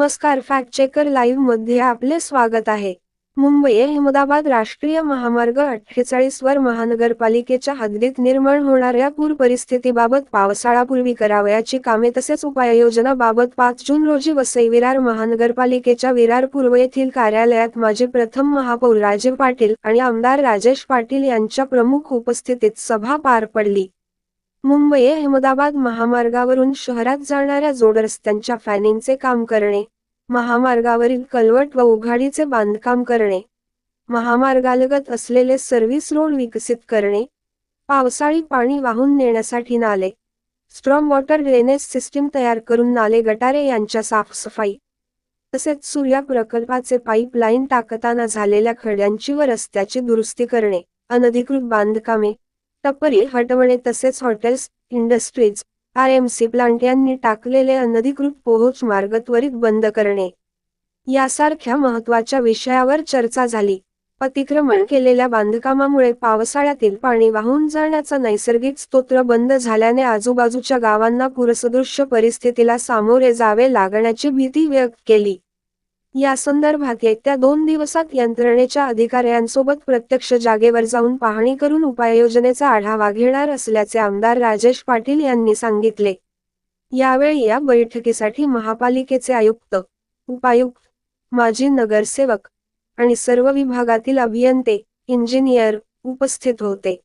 नमस्कार fact checker लाईव्हमध्ये आपले स्वागत आहे. मुंबई अहमदाबाद राष्ट्रीय महामार्ग अठ्ठेचाळीस वर महानगरपालिकेच्या हद्दीत निर्माण होणाऱ्या पूर परिस्थितीबाबत पावसाळापूर्वी करावयाची कामे तसेच उपाययोजनाबाबत पाच जून रोजी वसई विरार महानगरपालिकेच्या विरार पूर्व येथील कार्यालयात माजी प्रथम महापौर राजे पाटील आणि आमदार राजेश पाटील यांच्या प्रमुख उपस्थितीत सभा पार पडली. मुंबई अहमदाबाद महामार्गावरून शहरात जाणाऱ्या जोड रस्त्यांच्या फॅनिंगचे काम करणे महामार्गावरील कलवट व उघाडीचे बांधकाम करणे महामार्गालगत असलेले सर्व्हिस रोड विकसित करणे पावसाळी पाणी वाहून नेण्यासाठी नाले स्ट्रॉम वॉटर ड्रेनेज सिस्टीम तयार करून नाले गटारे यांच्या साफसफाई तसेच सूर्या प्रकल्पाचे पाईपलाईन टाकताना झालेल्या खड्यांची व रस्त्याची दुरुस्ती करणे अनधिकृत बांधकामे टपरी हटवणे तसेच hotels industries R M C plant यांनी टाकलेले अनधिकृत पोहोच मार्ग त्वरित बंद करणे. यासारख्या महत्त्वाच्या विषयावर चर्चा झाली. अतिक्रमण केलेल्या बांधकामामुळे पावसाळ्यातील पाणी वाहून जाण्याचा नैसर्गिक स्तोत्र बंद झाल्याने आजूबाजूच्या गावांना पुरसदृश्य परिस्थितीला सामोरे जावे लागण्याची भीती व्यक्त केली. या संदर्भात येत्या दोन दिवसात यंत्रणेच्या अधिकाऱ्यांसोबत प्रत्यक्ष जागेवर जाऊन पाहणी करून उपाययोजनेचा आढावा घेणार असल्याचे आमदार राजेश पाटील यांनी सांगितले. यावेळी या बैठकीसाठी महापालिकेचे आयुक्त उपायुक्त माजी नगरसेवक आणि सर्व विभागातील अभियंते इंजिनियर उपस्थित होते.